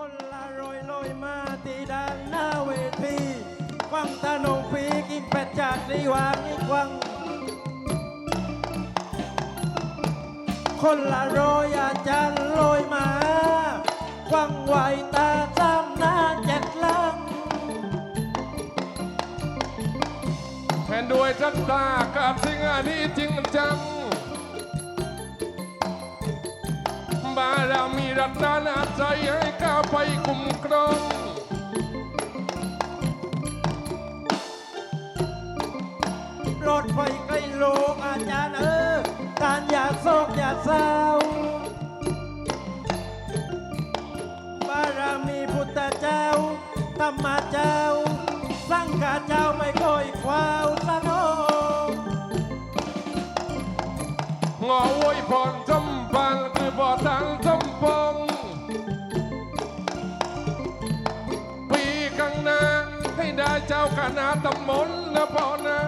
คนละโรยโรยมาตีด้านหน้าเวทีฟังตาหนงปีกินเป็ดจากรีวางอีกวัง คนละโรยอาจารย์โรยมาฟังไหวตาจำหน้าเจ็ดลังแทนด้วยจัตตากับสิ่งอันนี้จริงจังบารมีรัตนา ใจให้ก้าไปคุ้มครองรถไฟใกล้โลกอาจารย์เออการอย่าโศกอย่าเศร้าบารมีพุทธเจ้าธรรมเจ้า สังฆเจ้าไม่ค่อยควา เจ้าคณะตำมนนะพ่อนะ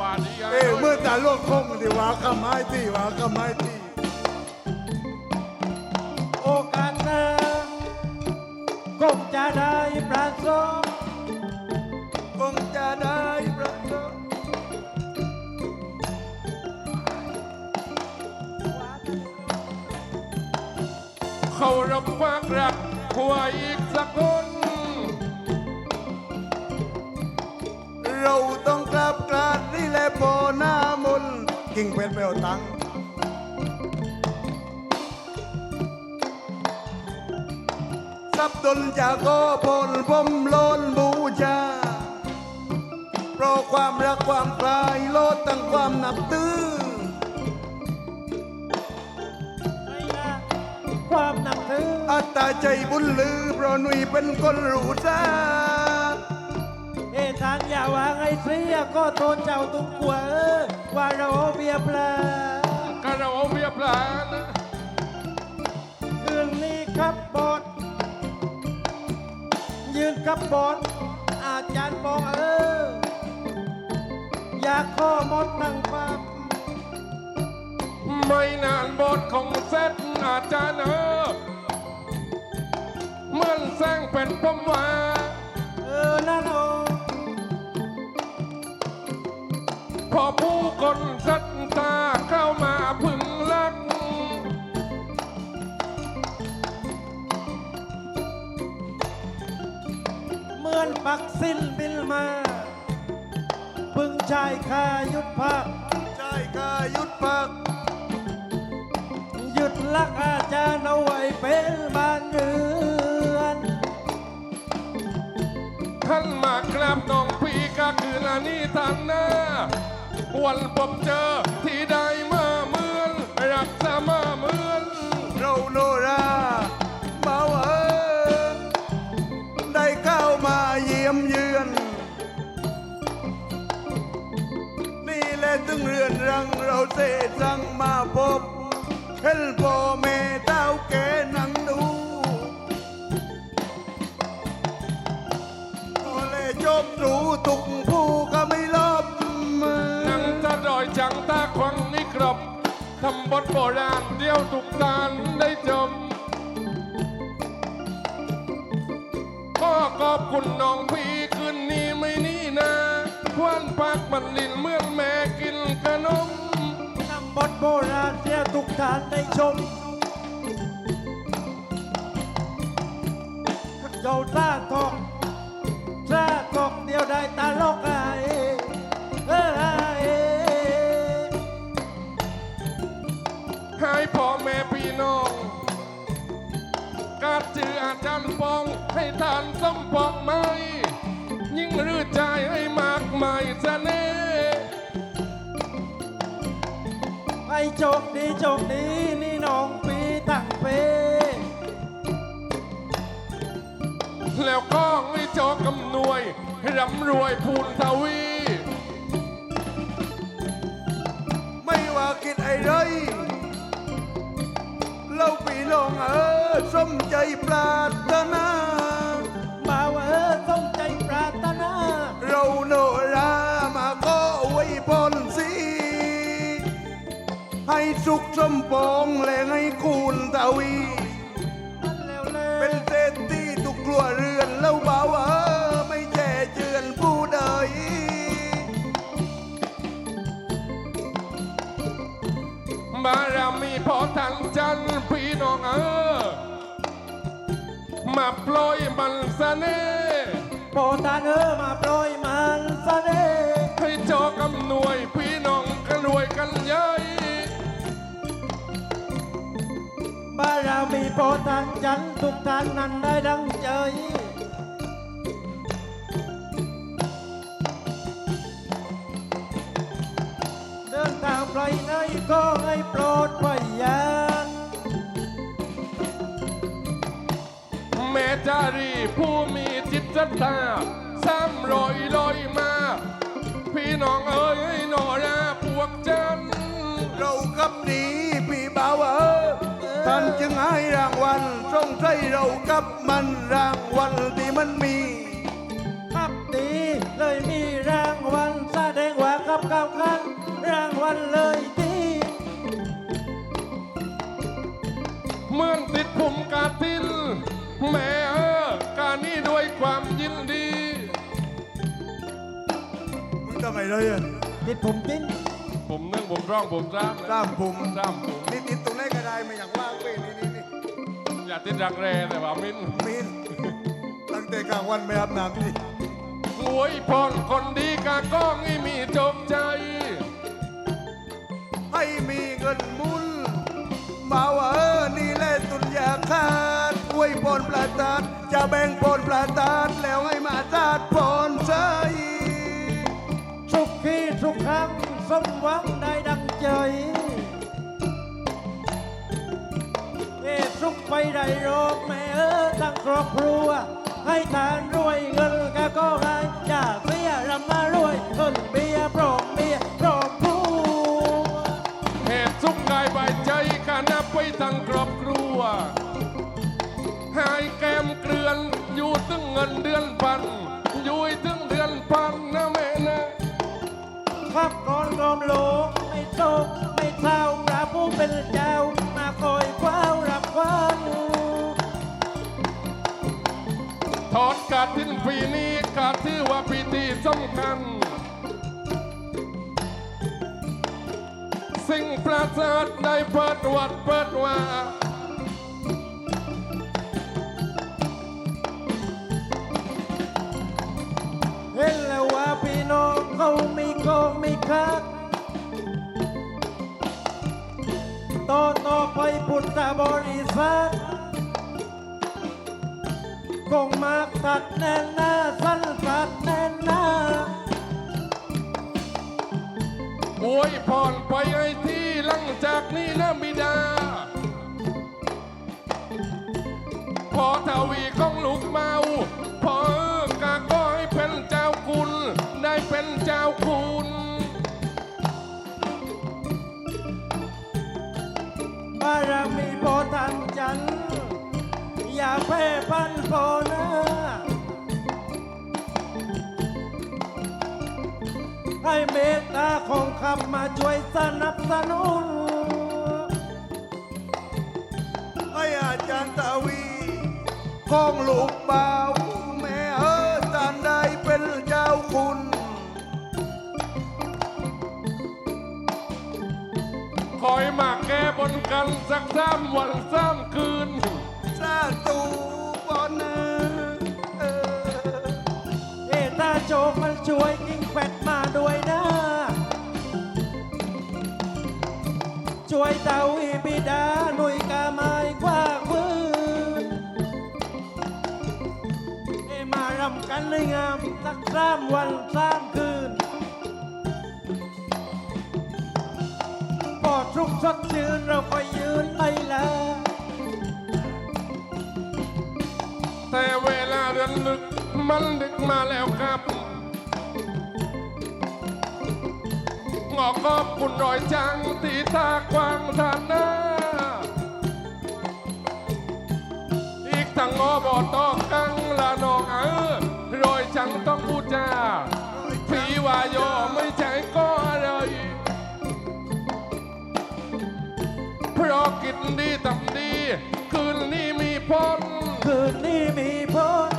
ว่าดีอะเอ้ยเมื่อตาลวกคงที่ว่าคำไม้ตีว่าคำไม้ตีโอกาสหน้าคงจะได้ประสบคงจะได้ประสบเขารับฝากรักหัวอีก เราต้องกลับกลาดนี่แหละโบหน้ามนต์กิ่งเพชรไปเอาตังค์สับดนจากก็พลผมโลนบูชาเพราะความรักความคลายโลดตั้งความนับตื้อไม่ละความหนักถืออัตตาใจบุญลือเพราะหนุ่ยเป็นคนรู้ซาเอ ทานอย่าวางไอ้เสียก็โทนเจ้าตุ้งกัวเออว่าเราเบียปลาก็เราเอาเบียบหลานคืนนี้ครับบอดยืนกับบอดอาจารย์บอกเออ อยากข้อมดนั่งปั๊บไม่นานบทของเซตอาจารย์เออเหมือนแสงเป็นพมว่า คนสัตตาเข้ามาพึงรัก เหมือนปักสิ้นบินมาพึงชายคาหยุดพักใช่กายุดปักหยุดลักอาจารย์เอาไว้เป็นบ้านเรือนท่านมากราบน้องพี่ก็คือนานี้ทางหน้า วันผมเจอที่ใดมาเหมือนรักษามาเหมือน เราโนราเบาเอิญได้เข้ามาเยี่ยมเยือน นี่แหละถึงเรือนรังเราเสดสังมาพบเห็นพ่อแม่เต้าแกนังดูโอเลจบดูตุกผู้ก็ไม่ ควังนี่กรบทำบทโบราณเดียวทุกตานได้จมก็ขอบคุณน้องพี่คืนนี้ไม่นี่นาควันพักมันลินเมื่อนแม่กินขนมนำบทโบราณเที่ยวทุกทานได้ชมเจ้าตาทองตาทองเดียวได้ตาลกไอเออ ให้พ่อแม่พี่น้องกาดจืออาจารย์ปองให้ทานสมปองไหมยิ่งรื้อใจให้มากมายเสน่ห์ให้โชคดีโชคดีนี่น้องปีตั้งเป แล้วก็ให้โจกำนวยให้ร่ำรวยพูนทวี สมใจปรารถนามาว่าเออสมใจปรารถนา เราโนรามาก็อวยพรสิให้สุขสมปองและให้คูณทวี ปล่อยมันซะเน่โปรดทานเออมาโปรยมันซะเด้ให้จอกำนวยพี่น้องกันรวยกันใหญ่บารมีโปรดทานฉันทุกท่านนั้นได้ดังใจเดินทางไปไหนก็ให้โปรดพยา จารีผู้มีจิตศรัทธาสามรอยลอยมา พี่น้องเอ๋ยให้หนอราพวกจันเรากับดีพี่บ่าวเออท่านจึงให้รางวัลสงสัยเรากับมันรางวัลที่มันมี ครับดีเลยมีรางวัลแสดงว่ากับเก้าคันรางวัลเลยดีเมื่อนติดผมกาตินแม่ ความยินดี มึงทำไมเลยอะติดผมจิ้นผมนึ่งผมร้องผมซ้ำร่ามผมซ้ำผมนี่ติดตรงไหนก็ได้ไม่อยากว่างเว้ยนี่นี่นี่อย่าติดรักแรแต่ว่ามินมีนตั้งแต่กลางวันไม่อาบน้ำนี่หวยพรคนดีกาก้องให้มีจบใจ ให้มีเงินหมุนบ่าวเออ พรประทานจะแบ่งพรประทานแล้วให้มาจาดพรใส่สุขีสุขขังสมหวังได้ดังใจเอสุขไปได้โรคแม่เออทั้งครอบครัว ให้ทานรวยเงินแกก็ให้อย่าเสียรำมารวยเงินเบียร์พร้อมเบียร์ นเดือนพันอยู่ถึงเดือนพันนะแม่นะครับก่อนรวมโลกไม่โศกไม่เศร้าพระผู้เป็นเจ้ามาคอยคว้าวรับควันถอดกาทินปีนี้กาถือว่าพิธีสำคัญ สิ่งประเสริฐได้เปิดวัดเปิดว่า น้องเขาไมีโกงมีคักต่อต่อไปพุทธบริษัทคงมากตัดแน่นหน้าสั้นตัดแน่นหน้าอวยพรไปไอ้ที่หลังจากนี้นะบิดา พอทวีของลูกเมา ได้เป็นเจ้าคุณบารมีโพทันจันทร์อย่าแพ้พันโพนะให้เมตตาของคำมาช่วยสนับสนุนให้อาจารย์ตาวีของลูกบ่าวแม่เออท่านได้เป็นเจ้าคุณ มาแก้บนกันสักสามวันสามคืน สาธุบอนเออเอตาโจกมันช่วยกิ้งเป็ดมาด้วยนะ ช่วยเตาอีบิดาหนุยกาไม้กว่าคืนเอมารำกันเลยงามสักสามวันสามคืน สดชื่นเราก็ยืนไล่ลาแต่เวลาเรือนลึกมันดึกมาแล้วครับงอกขอบคุณรอยจังตีตากวางทานหน้า อีกทั้งอบอตอกกังละนองเออรอยจังต้องพูดจาผีวายโยไม่ ราะกินดีทำดี คืนนี้มีพ้นคืนนี้มีพ้น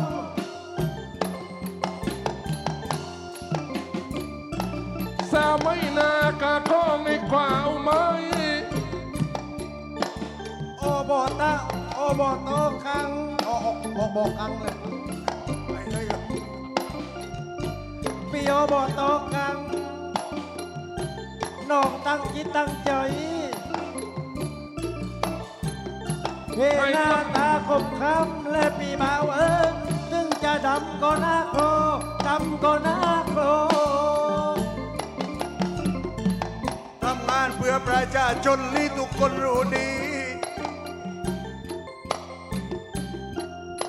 สามัยนากาข้องในควาวไหมโอ้บตะโอบโตคังโอโอโอบคังเลยไปเลยเหรอพี่โอบโตคังน้องตั้งจิตตั้งใจ เฮหน้าตาคมคำและปีบ่าวเอิญถึงจะดำก็น่าโครดำก็น่าโครทำงานเพื่อประชาชนนี่ทุกคนรู้ดี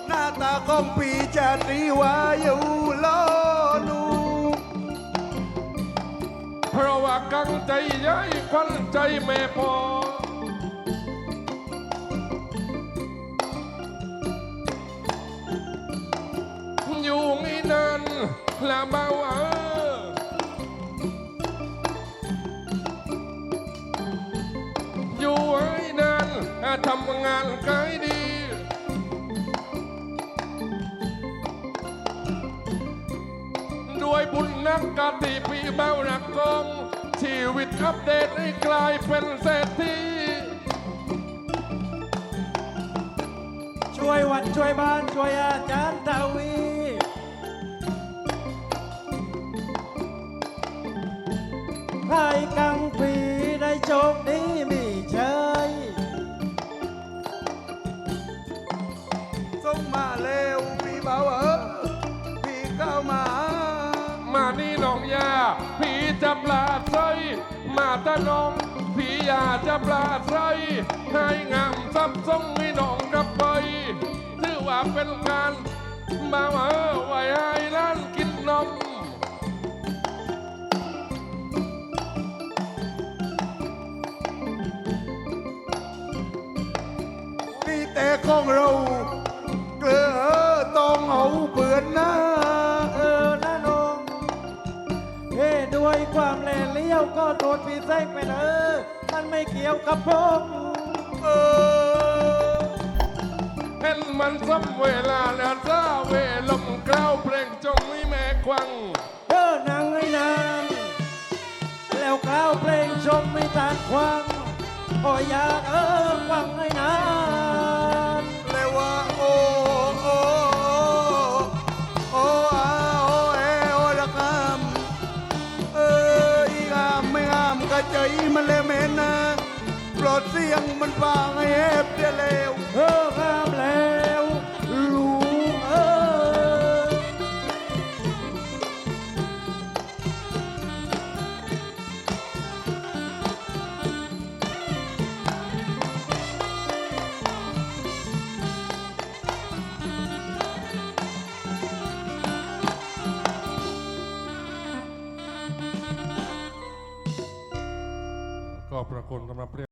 หน้าตาของปีชาตรีวาอยู่ล้อลูเพราะว่ากังใจย้ายควันใจแม่พอ ละเบาเอออยู่ให้นานทำงานกายดี ด้วยบุญนักกาติปีเบาหนักกองชีวิตอัปเดตให้กลายเป็นเศรษฐีช่วยวัดช่วยบ้านช่วยอาจารย์ดาวี ให้กังปีได้โชคดีมีเชยส่งมาเร็วพี่เบาเออพี่เข้ามา มานี่น้องยาพีจะปลาดใสมาตาน้องพีอยาจะปลาดใสให้งามซับส่งให้น้องกลับไปถือว่าเป็นการมาเออไว้ให้ร้านกินนม แต่ของเราเกลือต้องเอาเปือนหน้าเออนะน้องเฮ้ด้วยความแล่เลี้ยวก็โดนพี่แซงไปเออมันไม่เกี่ยวกับผมเออเห็นมันซ้ำเวลาแล้วซาเวลมกล้าวเพลงจงไม่แม่ควังเออนางไอ้นานแล้วกล่าวเพลงชมไม่ทานควังโอ้อยากเออควังไอ้นาน ให้เอบเดียวเร็วเอองามแล้วลูกเออก็ประคุณสำหรับ